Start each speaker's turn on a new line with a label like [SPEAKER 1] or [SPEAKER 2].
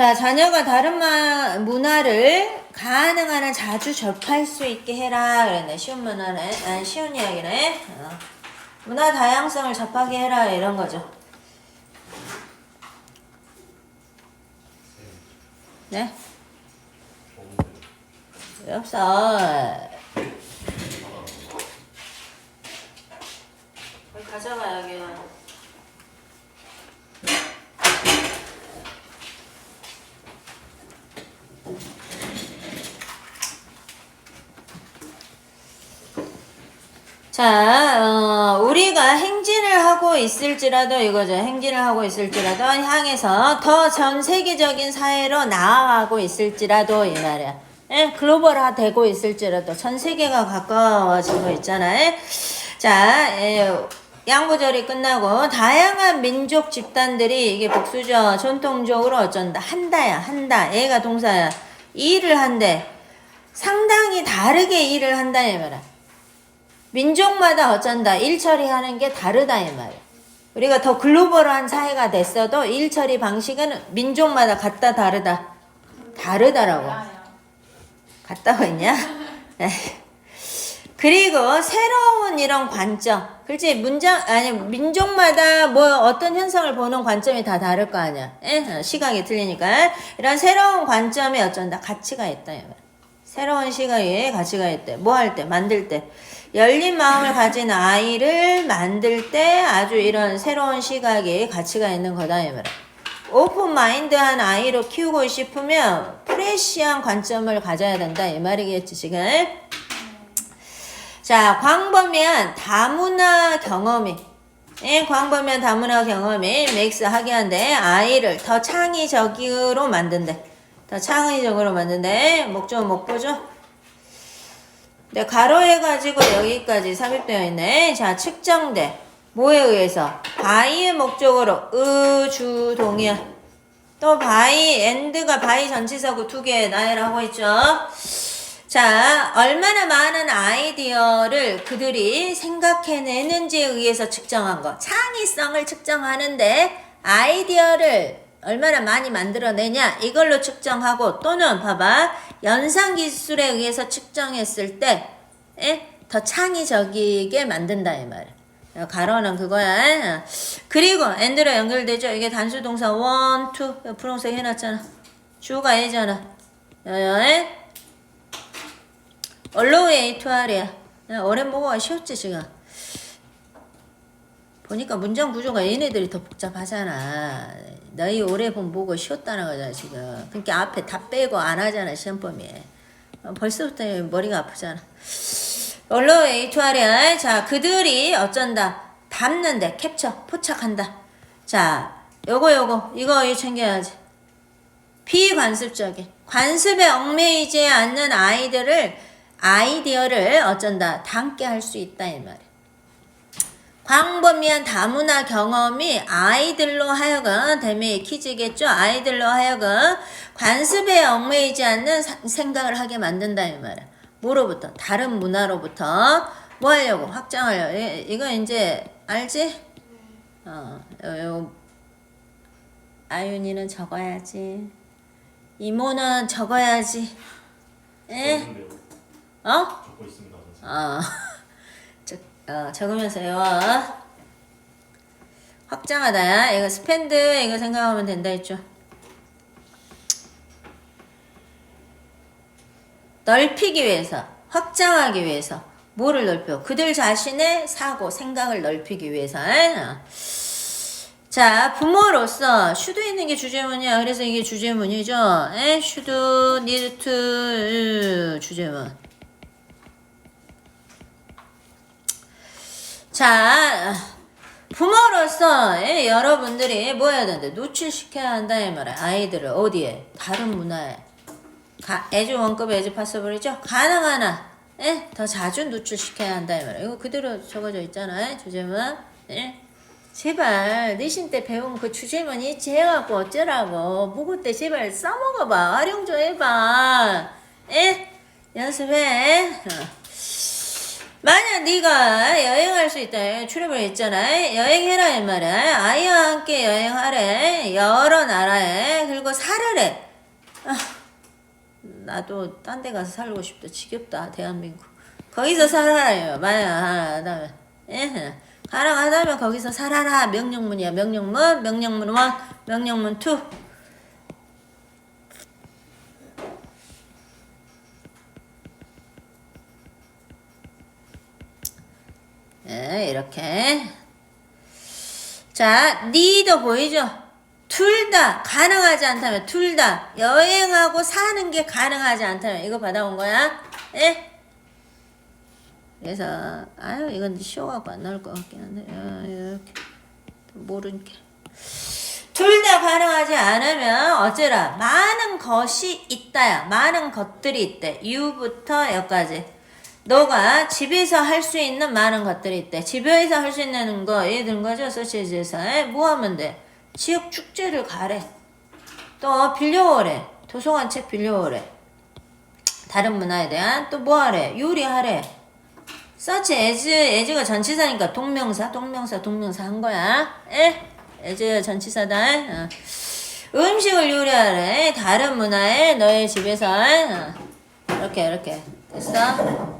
[SPEAKER 1] 자, 자녀가 다른 마, 문화를 가능한 한 자주 접할 수 있게 해라. 그랬네. 쉬운 문화네. 아, 쉬운 이야기네. 어. 문화 다양성을 접하게 해라. 이런 거죠. 네? 왜없어? 여기 가져가, 여기. 자, 어, 우리가 행진을 하고 있을지라도 이거죠. 행진을 하고 있을지라도 향해서 더 전 세계적인 사회로 나아가고 있을지라도 이 말이야. 예, 글로벌화 되고 있을지라도 전 세계가 가까워지고 있잖아요. 자, 예, 양부절이 끝나고 다양한 민족 집단들이 이게 복수죠. 전통적으로 어쩐다. 한다야, 한다. 얘가 동사야. 일을 한대. 상당히 다르게 일을 한다 이 말이야. 민족마다 어쩐다. 일 처리하는 게 다르다 이 말이야. 우리가 더 글로벌한 사회가 됐어도 일 처리 방식은 민족마다 같다 다르다. 다르다라고. 같다고 했냐? 그리고 새로운 이런 관점. 그렇지? 문장 아니 민족마다 뭐 어떤 현상을 보는 관점이 다 다를 거 아니야. 에? 시각이 틀리니까. 이런 새로운 관점이 어쩐다. 가치가 있다 이 말이야. 새로운 시각에 가치가 있대. 뭐할 때? 만들 때. 열린 마음을 가진 아이를 만들 때 아주 이런 새로운 시각에 가치가 있는 거다, 이 말이야. 오픈 마인드한 아이로 키우고 싶으면 프레시한 관점을 가져야 된다, 이 말이겠지, 지금. 자, 광범위한 다문화 경험이. 예, 광범위한 다문화 경험이 맥스 하게 한데 아이를 더 창의적으로 만든대. 더 창의적으로 만든대. 목적 목보죠. 네, 가로 해가지고 여기까지 삽입되어 있네. 자, 측정돼. 뭐에 의해서? 바이의 목적으로 으, 주, 동이야. 또 바이, 엔드가 바이 전치사고 두 개 나열을 하고 있죠. 자, 얼마나 많은 아이디어를 그들이 생각해내는지에 의해서 측정한 거. 창의성을 측정하는데 아이디어를 얼마나 많이 만들어내냐 이걸로 측정하고 또는 봐봐 연상 기술에 의해서 측정했을 때더 창의적이게 만든다 이 말이야. 가로는 그거야. 그리고 엔드로 연결되죠. 이게 단수 동사 원, 투 분홍색 해놨잖아. 주가 얘잖아. 여여 얼로웨이 투알이야. 오랜 보고가 쉬웠지 지금. 보니까 문장 구조가 얘네들이 더 복잡하잖아. 너희 오래 본 보고 쉬웠다는 거잖아 지금. 그러니까 앞에 다 빼고 안 하잖아 시험범위에. 어, 벌써부터 머리가 아프잖아. 얼로 H2R이야. 자 그들이 어쩐다. 담는데 캡처 포착한다. 자 요거 요거 이거 챙겨야지. 비관습적인 관습에 얽매이지 않는 아이들을 아이디어를 어쩐다 담게 할 수 있다 이 말이야. 광범위한 다문화 경험이 아이들로 하여금 대미 퀴즈겠죠. 아이들로 하여금 관습에 얽매이지 않는 사- 생각을 하게 만든다 이 말이야. 뭐로부터? 다른 문화로부터 뭐 하려고? 확장하려고. 이- 이거 이제 알지? 어, 요, 요 아윤이는 적어야지. 이모는 적어야지. 에?
[SPEAKER 2] 적는데요.
[SPEAKER 1] 어?
[SPEAKER 2] 적고 있습니다. 선생님.
[SPEAKER 1] 어, 적, 어 적으면서 외워. 확장하다. 이거 스펜드 이거 생각하면 된다 했죠. 넓히기 위해서, 확장하기 위해서, 뭐를 넓혀? 그들 자신의 사고, 생각을 넓히기 위해서. 어. 자, 부모로서 should 있는 게 주제문이야. 그래서 이게 주제문이죠. need to, 으, 주제문. 자, 부모로서 예, 여러분들이 뭐 해야 되는데 노출시켜야 한다 이 말이야. 아이들을 어디에? 다른 문화에. 가, 에즈 원급 에즈 파서블이죠? 가능한 한, 예? 더 자주 노출시켜야 한다 이 말이야. 이거 그대로 적어져 있잖아 요. 주제문. 예? 제발 내신 때 배운 그 주제문 있지 해갖고 어쩌라고 모고 때 제발 써먹어봐 활용 좀 해봐 예? 연습해 어. 만약 네가 여행할 수 있다 출입을 했잖아. 여행해라 이 말이야 아이와 함께 여행하래. 여러 나라에 그리고 살아래. 아, 나도 딴 데 가서 살고 싶다. 지겹다 대한민국. 거기서 살아라요. 만약 하다면 예. 가능하다면 거기서 살아라. 명령문이야. 명령문 명령문 1 명령문 2 이렇게. 자, 니도 보이죠? 둘 다 가능하지 않다면 둘 다 여행하고 사는 게 가능하지 않다면 이거 받아온 거야? 예? 그래서 아유 이건 쉬워갖고 안 나올 것 같긴 한데 어, 이렇게 모르니까 둘다 가능하지 않으면 어쩌라 많은 것이 있다야 많은 것들이 있대 유부터 여기까지 너가 집에서 할 수 있는 많은 것들이 있대. 집에서 할 수 있는 거 예를 든 거죠? 소시지에서 뭐 하면 돼? 지역 축제를 가래. 또 빌려오래. 도서관 책 빌려오래. 다른 문화에 대한 또 뭐 하래? 요리하래. such as as가 전치사니까 동명사 동명사 동명사 한 거야. 에? as 전치사다. 어. 음식을 요리하래. 다른 문화에 너의 집에서. 어. 이렇게 이렇게. 됐어?